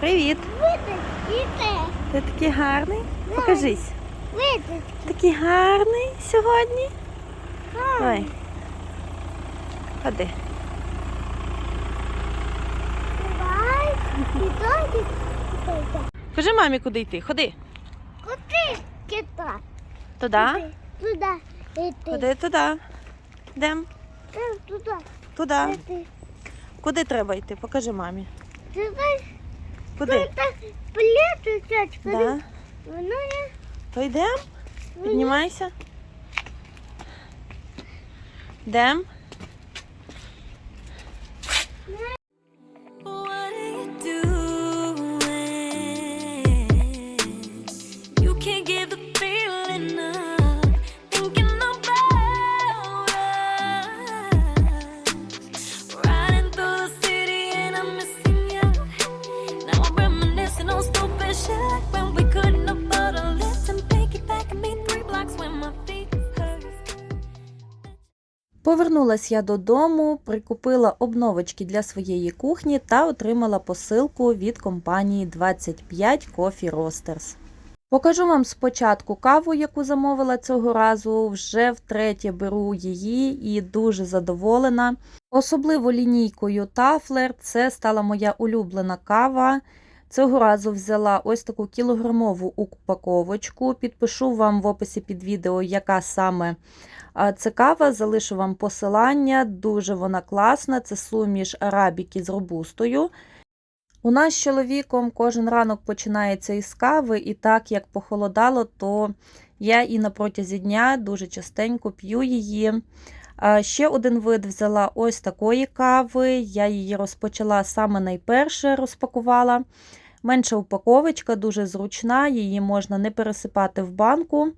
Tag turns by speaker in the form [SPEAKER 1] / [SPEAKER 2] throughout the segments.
[SPEAKER 1] Привіт! Ти такий гарний? Покажись. Такий гарний сьогодні. Давай. Ходи. Кажи мамі, куди йти. Ходи.
[SPEAKER 2] Куди кита?
[SPEAKER 1] Туди.
[SPEAKER 2] Туди.
[SPEAKER 1] Ходи туди. Йдем.
[SPEAKER 2] Туди.
[SPEAKER 1] Туди. Куди треба йти? Покажи мамі.
[SPEAKER 2] Знаєш,
[SPEAKER 1] Куди?
[SPEAKER 2] плету.
[SPEAKER 1] Да. То йдем? Піднімайся. Йдем. Повернулась я додому, прикупила обновочки для своєї кухні та отримала посилку від компанії 25 Coffee Roasters. Покажу вам спочатку каву, яку замовила цього разу. Вже втретє беру її і дуже задоволена. Особливо лінійкою Тафлер це стала моя улюблена кава. Цього разу взяла ось таку кілограмову упаковочку. Підпишу вам в описі під відео, яка саме це кава. Залишу вам посилання. Дуже вона класна. Це суміш арабіки з робустою. У нас з чоловіком кожен ранок починається із кави, і так як похолодало, то я і на протязі дня дуже частенько п'ю її. Ще один вид взяла ось такої кави. Я її розпочала саме найперше розпакувала. Менша упаковочка, дуже зручна, її можна не пересипати в банку.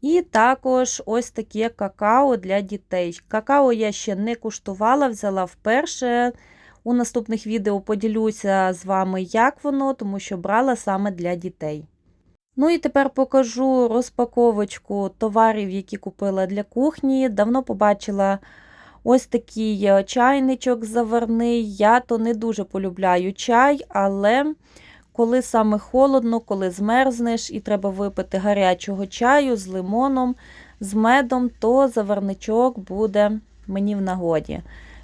[SPEAKER 1] І також ось таке какао для дітей. Какао я ще не куштувала, взяла вперше. У наступних відео поділюся з вами, як воно, тому що брала саме для дітей. Ну і тепер покажу розпаковочку товарів, які купила для кухні. Давно побачила ось такий е, чайничок заварний. Я то не дуже полюбляю чай, але коли саме холодно, коли змерзнеш і треба випити гарячого чаю з лимоном, з медом, то заварничок буде мені в нагоді.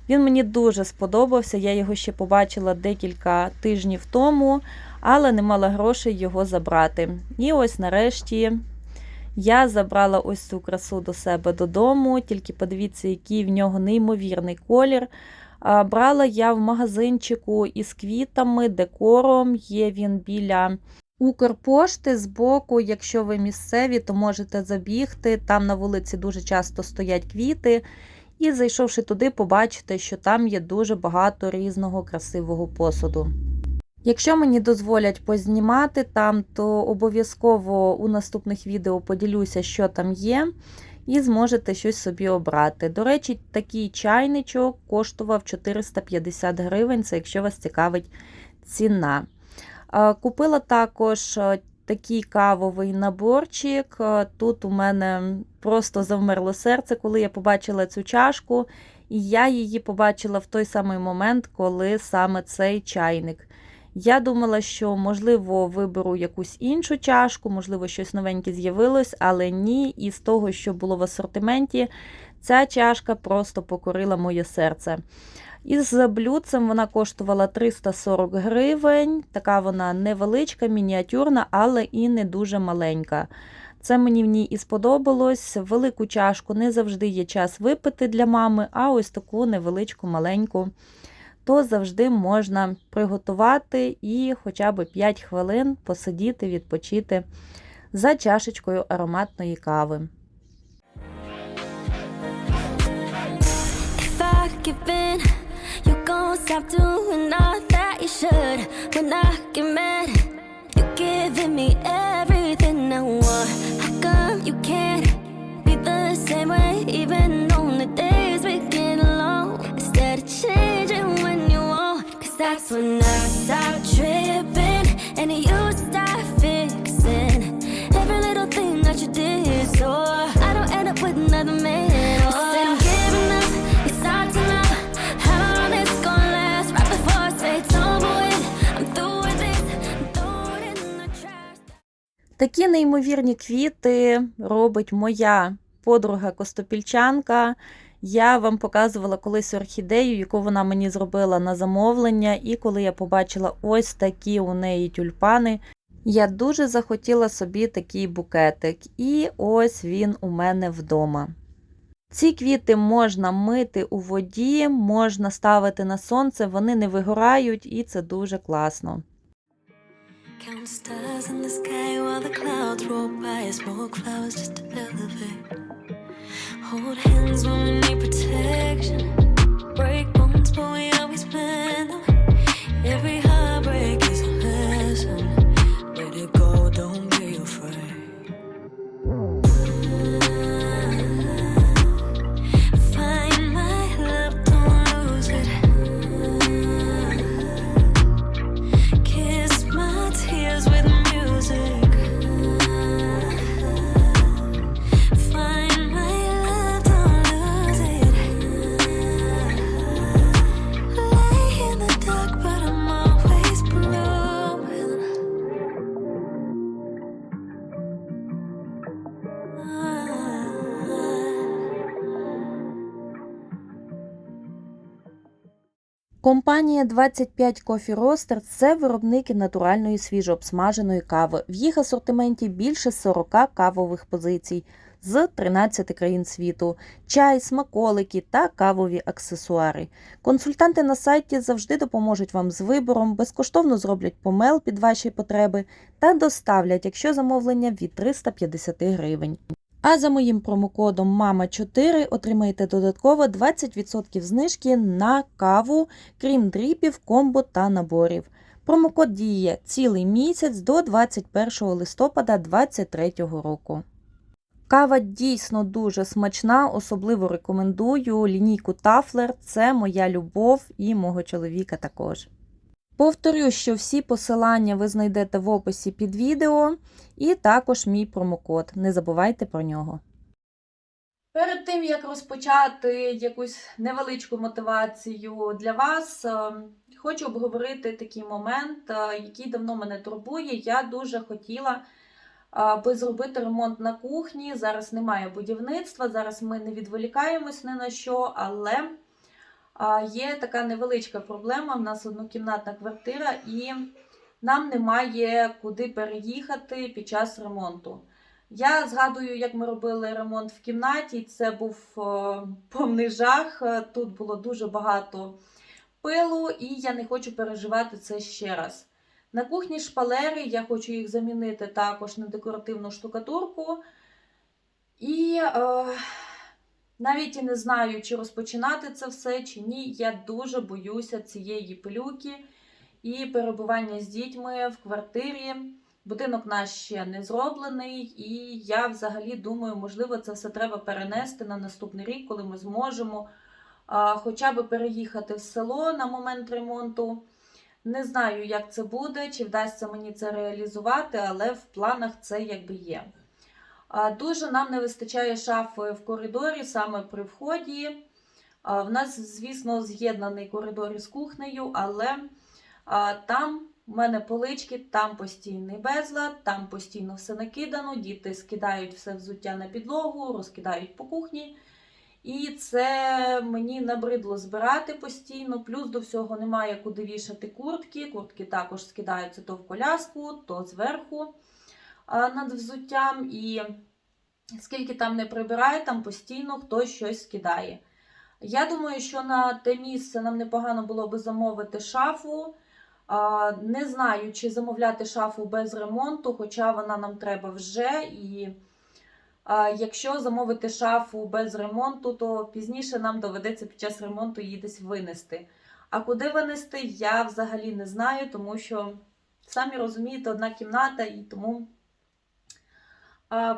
[SPEAKER 1] Він мені дуже сподобався, я його ще побачила декілька тижнів тому, але не мала грошей його забрати. І ось нарешті я забрала ось цю красу до себе додому, тільки подивіться, який в нього неймовірний колір. Брала я в магазинчику із квітами, декором. Є він біля Укрпошти збоку. Якщо ви місцеві, то можете забігти. Там на вулиці дуже часто стоять квіти. І зайшовши туди, побачите, що там є дуже багато різного красивого посуду. Якщо мені дозволять познімати там, то обов'язково у наступних відео поділюся, що там є, і зможете щось собі обрати. До речі, такий чайничок коштував 450 гривень, це якщо вас цікавить ціна. Купила також е, такий кавовий наборчик. Е, Тут у мене просто завмерло серце, коли я побачила цю чашку, і я її побачила в той самий момент, коли саме цей чайник. Я думала, що, можливо, виберу якусь іншу чашку, можливо, щось новеньке з'явилось, але ні. І з того, що було в асортименті, ця чашка просто покорила моє серце. Із блюдцем вона коштувала 340 гривень. Така вона невеличка, мініатюрна, але і не дуже маленька. Це мені в ній і сподобалось. Велику чашку не завжди є час випити для мами, а ось таку невеличку маленьку то завжди можна приготувати і хоча б 5 хвилин посидіти, відпочити за чашечкою ароматної кави.
[SPEAKER 3] If I give when I stop tripping and you start fixing every little thing that you did, so I don't end up with another man. Oh. Instead I'm giving up, it's hard to know how long it's gonna last. Right before I say it's over with, I'm through with it, I'm through it in the trash.
[SPEAKER 1] Такі неймовірні квіти робить моя подруга Костопільчанка. Я вам показувала колись орхідею, яку вона мені зробила на замовлення, і коли я побачила ось такі у неї тюльпани, я дуже захотіла собі такий букетик. І ось він у мене вдома. Ці квіти можна мити у воді, можна ставити на сонце, вони не вигорають, і це дуже класно.
[SPEAKER 3] Count stars in the sky while the clouds roll by as more clouds just to elevate. Hands when we need protection. Break bones, but we always plan them. Every
[SPEAKER 1] Компанія 25 Coffee Roaster – це виробники натуральної свіжообсмаженої кави. В їх асортименті більше 40 кавових позицій з 13 країн світу, чай, смаколики та кавові аксесуари. Консультанти на сайті завжди допоможуть вам з вибором, безкоштовно зроблять помел під ваші потреби та доставлять, якщо замовлення від 350 гривень. А за моїм промокодом MAMA4 отримаєте додатково 20% знижки на каву, крім дріпів, комбо та наборів. Промокод діє цілий місяць до 21 листопада 2023 року. Кава дійсно дуже смачна, особливо рекомендую лінійку Тафлер. Це моя любов і мого чоловіка також. Повторю, що всі посилання ви знайдете в описі під відео, і також мій промокод. Не забувайте про нього. Перед тим як розпочати якусь невеличку мотивацію для вас, е, хочу обговорити такий момент, е, який давно мене турбує. Я дуже хотіла е, би зробити ремонт на кухні. Зараз немає будівництва, зараз ми не відволікаємось ні на що, але Є така невеличка проблема. У нас однокімнатна квартира, і нам немає куди переїхати під час ремонту. Я згадую, як ми робили ремонт в кімнаті. Це був е, повний жах. Тут було дуже багато пилу, і я не хочу переживати це ще раз. На кухні шпалери я хочу їх замінити також на декоративну штукатурку. І е, навіть і не знаю, чи розпочинати це все, чи ні. Я дуже боюся цієї пилюки і перебування з дітьми в квартирі. Будинок наш ще не зроблений, і я взагалі думаю, можливо, це все треба перенести на наступний рік, коли ми зможемо а, хоча б переїхати в село на момент ремонту. Не знаю, як це буде, чи вдасться мені це реалізувати, але в планах це якби є. Дуже нам не вистачає шафи в коридорі, саме при вході. В нас, звісно, з'єднаний коридор із кухнею, але там в мене полички, там постійний безлад, там постійно все накидано, діти скидають все взуття на підлогу, розкидають по кухні. І це мені набридло збирати постійно. Плюс до всього немає куди вішати куртки. Куртки також скидаються то в коляску, то зверху над взуттям. І скільки там не прибирає, там постійно хтось щось скидає. Я думаю, що на те місце нам непогано було би замовити шафу. Не знаю, чи замовляти шафу без ремонту, хоча вона нам треба вже. І якщо замовити шафу без ремонту, то пізніше нам доведеться під час ремонту її десь винести. А куди винести, я взагалі не знаю, тому що, самі розумієте, одна кімната і тому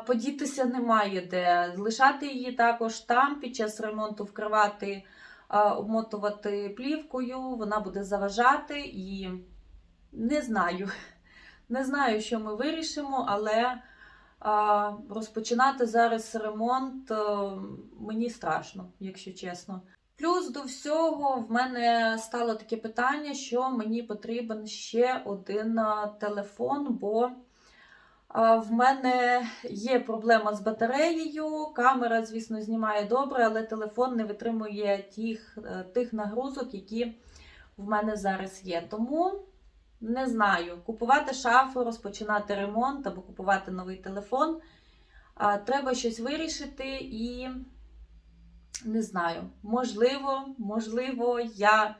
[SPEAKER 1] подітися немає де. Лишати її також там під час ремонту вкривати, обмотувати плівкою, вона буде заважати і не знаю. Не знаю, що ми вирішимо, але розпочинати зараз ремонт мені страшно, якщо чесно. Плюс до всього в мене стало таке питання, що мені потрібен ще один телефон, бо В мене є проблема з батареєю. Камера, звісно, знімає добре, але телефон не витримує тих, е, тих нагрузок, які в мене зараз є. Тому не знаю, купувати шафу, розпочинати ремонт або купувати новий телефон. Треба щось вирішити і не знаю, можливо, можливо, я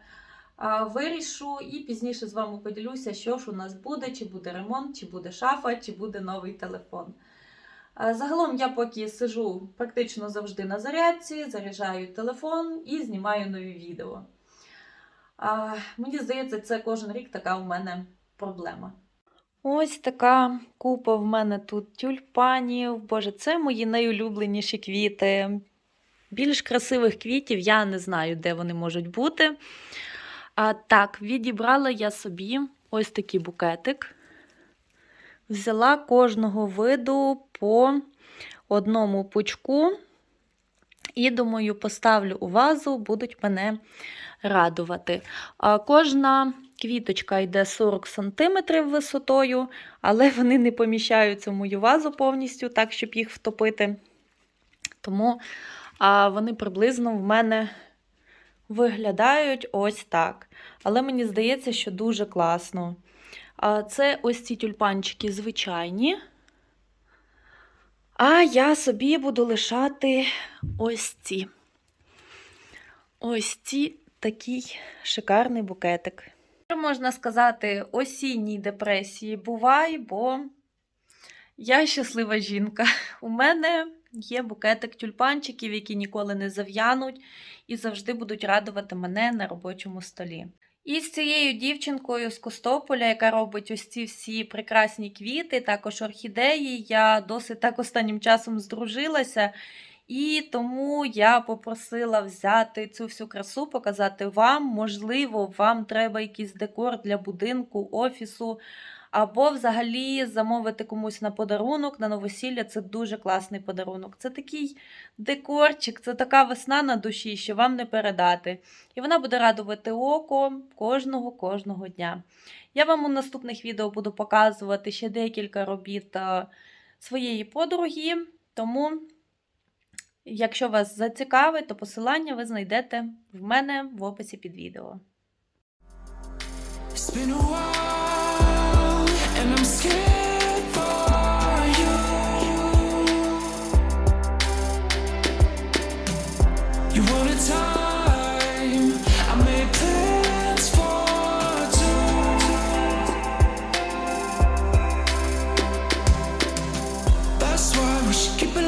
[SPEAKER 1] вирішу і пізніше з вами поділюся, що ж у нас буде, чи буде ремонт, чи буде шафа, чи буде новий телефон. Загалом я поки сижу практично завжди на зарядці, заряджаю телефон і знімаю нові відео. Мені здається, це кожен рік така у мене проблема. Ось така купа в мене тут тюльпанів. Боже, це мої найулюбленіші квіти. Більш красивих квітів я не знаю, де вони можуть бути. А, так, відібрала я собі ось такий букетик. Взяла кожного виду по одному пучку. І, думаю, поставлю у вазу, будуть мене радувати. А, кожна квіточка йде 40 см висотою, але вони не поміщаються в мою вазу повністю, так, щоб їх втопити. Тому а вони приблизно в мене виглядають ось так. Але мені здається, що дуже класно. Це ось ці тюльпанчики звичайні. А я собі буду лишати ось ці. Ось ці такий шикарний букетик. Можна сказати, осінній депресії бувай, бо я щаслива жінка. У мене є букетик тюльпанчиків, які ніколи не зав'януть і завжди будуть радувати мене на робочому столі. І з цією дівчинкою з Костополя, яка робить ось ці всі прекрасні квіти, також орхідеї, я досить так останнім часом здружилася. І тому я попросила взяти цю всю красу, показати вам. Можливо, вам треба якийсь декор для будинку, офісу, або взагалі замовити комусь на подарунок, на новосілля це дуже класний подарунок. Це такий декорчик, це така весна на душі, що вам не передати. І вона буде радувати око кожного кожного дня. Я вам у наступних відео буду показувати ще декілька робіт е, своєї подруги, тому. Якщо вас зацікавить, то посилання ви знайдете в мене в описі під відео.
[SPEAKER 4] That's why we should keep it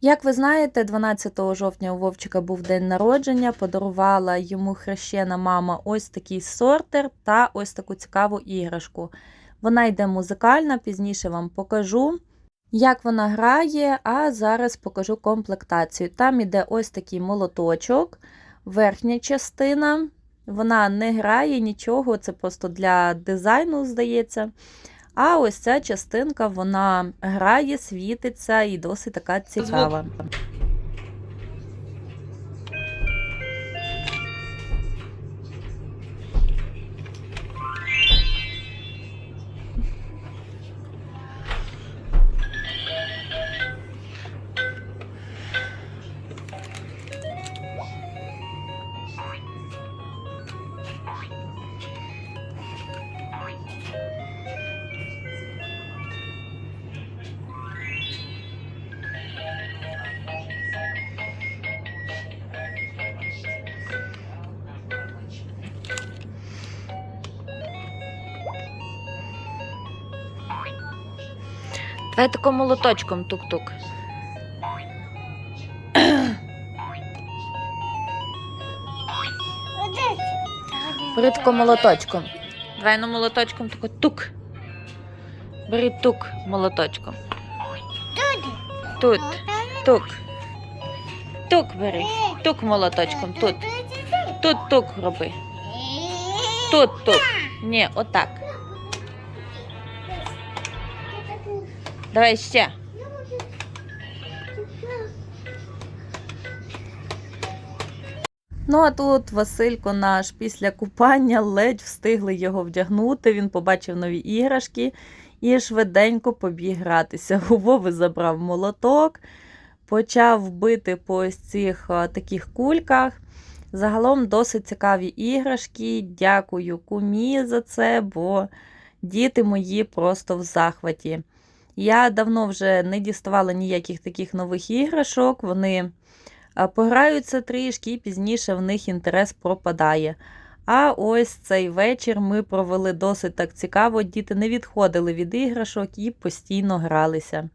[SPEAKER 1] Як ви знаєте, 12 жовтня у Вовчика був день народження, подарувала йому хрещена мама ось такий сортер та ось таку цікаву іграшку. Вона йде музикальна, пізніше вам покажу, як вона грає, а зараз покажу комплектацію. Там іде ось такий молоточок, верхня частина. Вона не грає нічого, це просто для дизайну, здається. А ось ця частинка вона грає, світиться і досить така цікава. Давай таким молоточком тук-тук. Бери тако молоточком. Давай ну молоточком тако тук. Бери тук молоточком. Тут. Тук. Тук бери. Тук молоточком. Тут. Тут тук роби. Тут тук. Ні, отак. Давай ще. Ну а тут Василько наш після купання ледь встигли його вдягнути. Він побачив нові іграшки і швиденько побіг гратися. У Вови забрав молоток, почав бити по ось цих таких кульках. Загалом досить цікаві іграшки. Дякую кумі за це, бо діти мої просто в захваті. Я давно вже не діставала ніяких таких нових іграшок. Вони пограються трішки, і пізніше в них інтерес пропадає. А ось цей вечір ми провели досить так цікаво. Діти не відходили від іграшок і постійно гралися.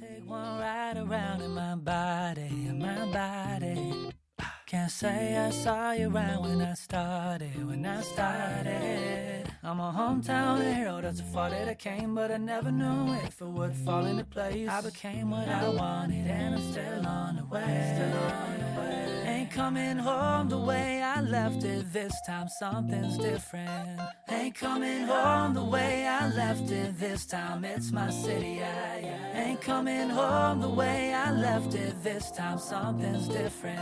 [SPEAKER 5] Take one ride around in my body, in my body. Can't say I saw you around when I started, when I started. I'm a hometown hero, that's a far that I came, but I never knew if it would fall into place. I became what I wanted, and I'm still on the way. Still on the way. Ain't coming home the way I left it. This time something's different. Ain't coming home the way I left it. This time it's my city. I ain't coming home the way I left it. This time something's different.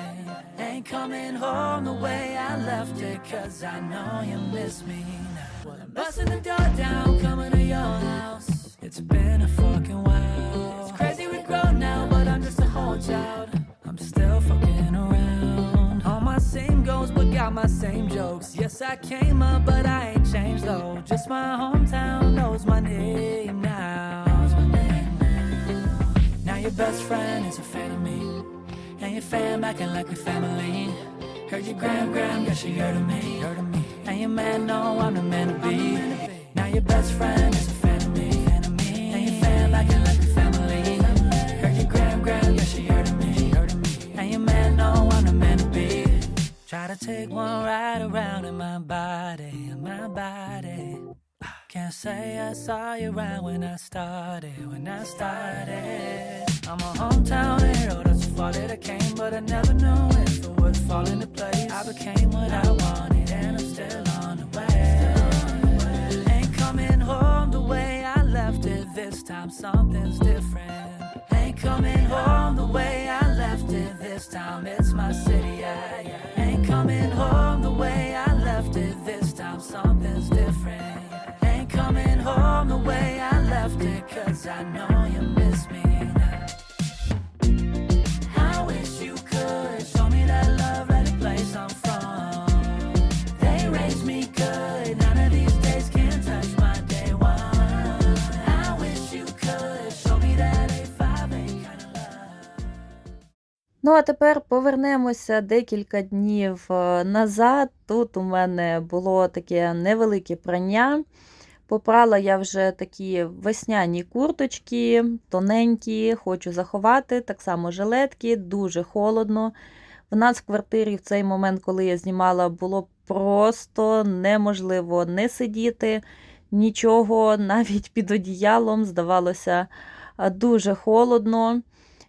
[SPEAKER 5] Ain't coming home the way I left it. Cause I know you miss me. Well, I'm busting the door down, coming to your house. It's been a fucking while. It's crazy we grown now, but I'm just a whole child. I'm still fucking goals, but got my same jokes. Yes, I came up, but I ain't changed though. Just my hometown knows my name now. Now. Your best friend is a fan of me. And your fam acting like we family. Heard your gram gram, yeah, she heard of me. Heard me. And your man know I'm the man to be. Now your best friend is a. Fan Try to take one ride around in my body, in my body. Can't say I saw you around when I started, when I started. I'm a hometown hero, that's far that I came, but I never knew if it would fall into place. I became what I wanted, and I'm still on the way. Ain't coming home the way I left it. This time something's different. Ain't coming home the way I left it. This time it's my city. Home the way I left it. This time something's different. Ain't coming home the way I left it. Cause I know you
[SPEAKER 1] Ну, а тепер повернемося декілька днів е, назад. Тут у мене було таке невелике прання. Попрала я вже такі весняні курточки, тоненькі, хочу заховати, так само жилетки, дуже холодно. В нас в квартирі в цей момент, коли я знімала, було просто неможливо не сидіти, нічого, навіть під одіялом, здавалося, дуже холодно.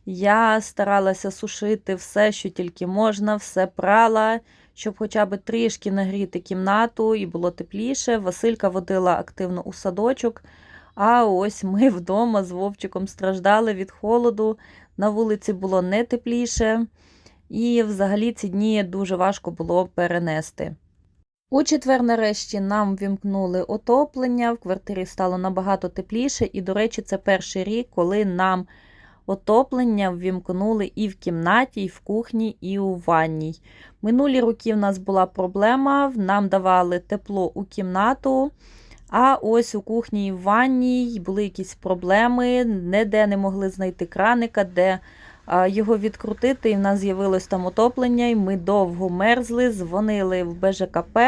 [SPEAKER 1] Я старалася сушити все, що тільки можна, все прала, щоб хоча б трішки нагріти кімнату і було тепліше. Василька водила активно у садочок. А ось ми вдома з Вовчиком страждали від холоду. На вулиці було не тепліше, і взагалі ці дні дуже важко було перенести. У четвер, нарешті, нам вімкнули отоплення, в квартирі стало набагато тепліше, і, до речі, це перший рік, коли нам отоплення ввімкнули і в кімнаті, і в кухні, і у ванній. Минулі роки в нас була проблема, нам давали тепло у кімнату, а ось у кухні і в ванній були якісь проблеми, ніде не могли знайти краника, де його відкрутити, і в нас з'явилось там отоплення, і ми довго мерзли, дзвонили в БЖКП.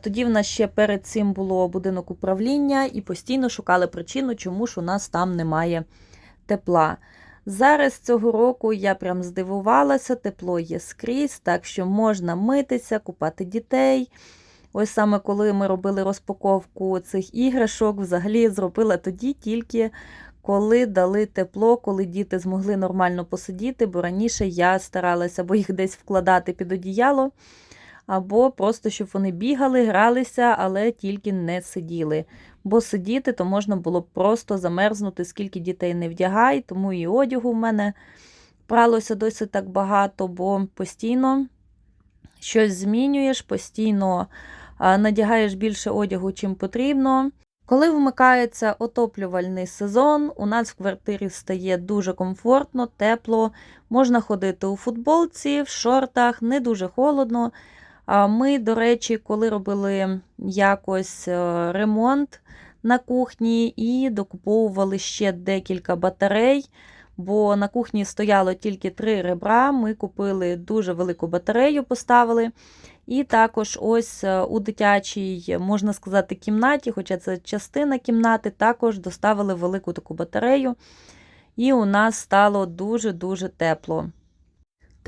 [SPEAKER 1] Тоді в нас ще перед цим було будинок управління і постійно шукали причину, чому ж у нас там немає тепла. Зараз цього року я прям здивувалася, тепло є скрізь, так що можна митися, купати дітей. Ось саме коли ми робили розпаковку цих іграшок, взагалі зробила тоді тільки коли дали тепло, коли діти змогли нормально посидіти, бо раніше я старалася або їх десь вкладати під одіяло, або просто щоб вони бігали, гралися, але тільки не сиділи. Бо сидіти то можна було просто замерзнути, скільки дітей не вдягай, тому і одягу в мене пралося досить так багато, бо постійно щось змінюєш, постійно надягаєш більше одягу, чим потрібно. Коли вмикається отоплювальний сезон, у нас в квартирі стає дуже комфортно, тепло, можна ходити у футболці, в шортах, не дуже холодно. Ми, до речі, коли робили якось е, ремонт на кухні і докуповували ще декілька батарей, бо на кухні стояло тільки три ребра. Ми купили дуже велику батарею, поставили. І також ось е, у дитячій, можна сказати, кімнаті, хоча це частина кімнати, також доставили велику таку батарею, і у нас стало дуже-дуже тепло.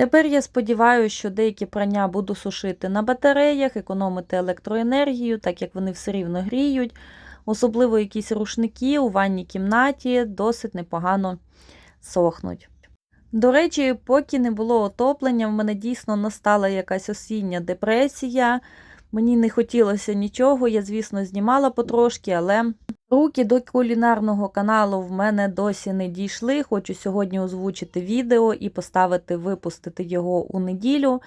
[SPEAKER 1] Тепер я сподіваюся, що деякі прання буду сушити на батареях, економити електроенергію, так як вони все рівно гріють. Особливо якісь рушники у ванній кімнаті досить непогано сохнуть. До речі, поки не було отоплення, в мене дійсно настала якась осіння депресія. Мені не хотілося нічого, я, звісно, знімала потрошки, але руки до кулінарного каналу в мене досі не дійшли. Хочу сьогодні озвучити відео і поставити, випустити його у неділю.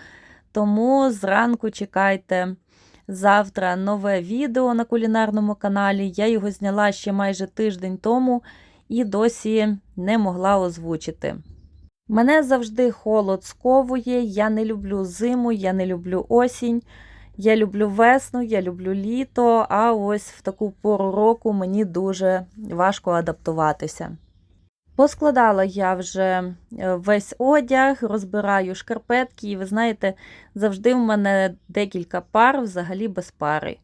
[SPEAKER 1] Тому зранку чекайте завтра нове відео на кулінарному каналі. Я його зняла ще майже тиждень тому і досі не могла озвучити. Мене завжди холод сковує, я не люблю зиму, я не люблю осінь. Я люблю весну, я люблю літо, а ось в таку пору року мені дуже важко адаптуватися. Поскладала я вже е, весь одяг, розбираю шкарпетки, і ви знаєте, завжди в мене декілька пар взагалі без пари.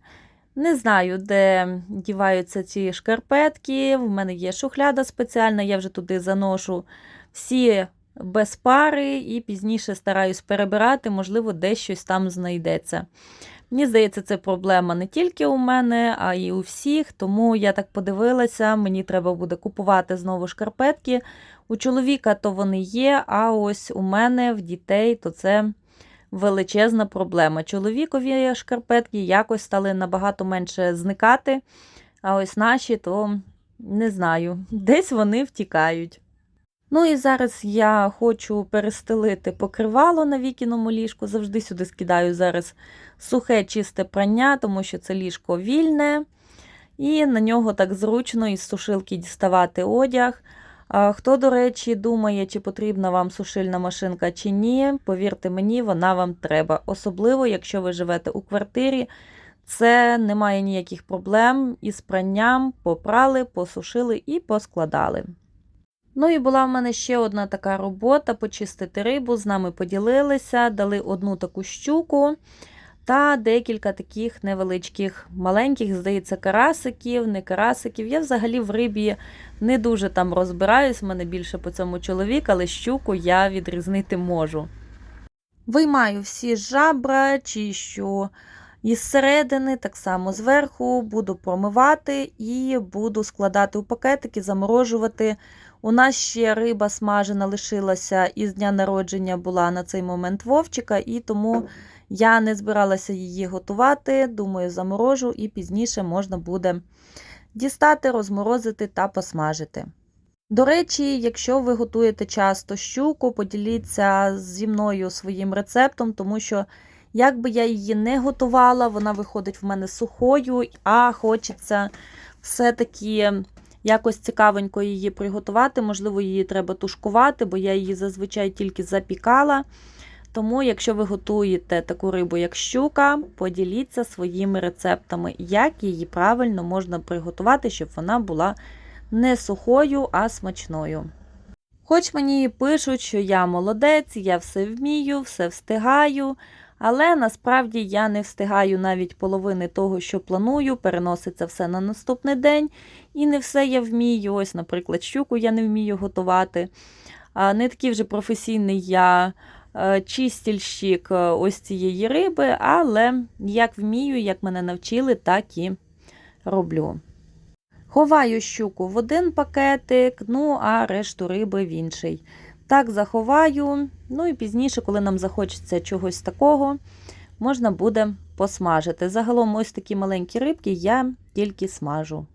[SPEAKER 1] Не знаю, де діваються ці шкарпетки. В мене є шухляда спеціальна, я вже туди заношу всі без пари і пізніше стараюсь перебирати, можливо, десь щось там знайдеться. Мені здається, це проблема не тільки у мене, а й у всіх. Тому я так подивилася, мені треба буде купувати знову шкарпетки. У чоловіка то вони є, а ось у мене в дітей то це величезна проблема. Чоловікові шкарпетки якось стали набагато менше зникати, а ось наші, то не знаю, десь вони втікають. Ну і зараз я хочу перестелити покривало на вікіному ліжку. Завжди сюди скидаю зараз сухе чисте прання, тому що це ліжко вільне. І на нього так зручно із сушилки діставати одяг. Хто, до речі, думає, чи потрібна вам сушильна машинка чи ні, повірте мені, вона вам треба. Особливо, якщо ви живете у квартирі, це немає ніяких проблем із пранням, попрали, посушили і поскладали. Ну і була в мене ще одна така робота почистити рибу. З нами поділилися, дали одну таку щуку. та декілька таких невеличких маленьких, здається, карасиків, не карасиків. Я взагалі в рибі не дуже там розбираюсь, в мене більше по цьому чоловік, але щуку я відрізнити можу. Виймаю всі жабра, чищу із середини, так само зверху, буду промивати і буду складати у пакетики, заморожувати. У нас ще риба смажена лишилася із дня народження була на цей момент Вовчика, і тому я не збиралася її готувати. Думаю, заморожу і пізніше можна буде дістати, розморозити та посмажити. До речі, якщо ви готуєте часто щуку, поділіться зі мною своїм рецептом, тому що як би я її не готувала, вона виходить в мене сухою, а хочеться все-таки якось цікавенько її приготувати. Можливо, її треба тушкувати, бо я її зазвичай тільки запікала. Тому, якщо ви готуєте таку рибу, як щука, поділіться своїми рецептами, як її правильно можна приготувати, щоб вона була не сухою, а смачною. Хоч мені і пишуть, що я молодець, я все вмію, все встигаю, але насправді я не встигаю навіть половини того, що планую, переноситься все на наступний день, і не все я вмію. Ось, наприклад, щуку я не вмію готувати. Не такий вже професійний я е, чистільщик е, ось цієї риби, але як вмію, як мене навчили, так і роблю. Ховаю щуку в один пакетик, ну а решту риби в інший. Так заховаю, ну і пізніше, коли нам захочеться чогось такого, можна буде посмажити. Загалом, ось такі маленькі рибки я тільки смажу.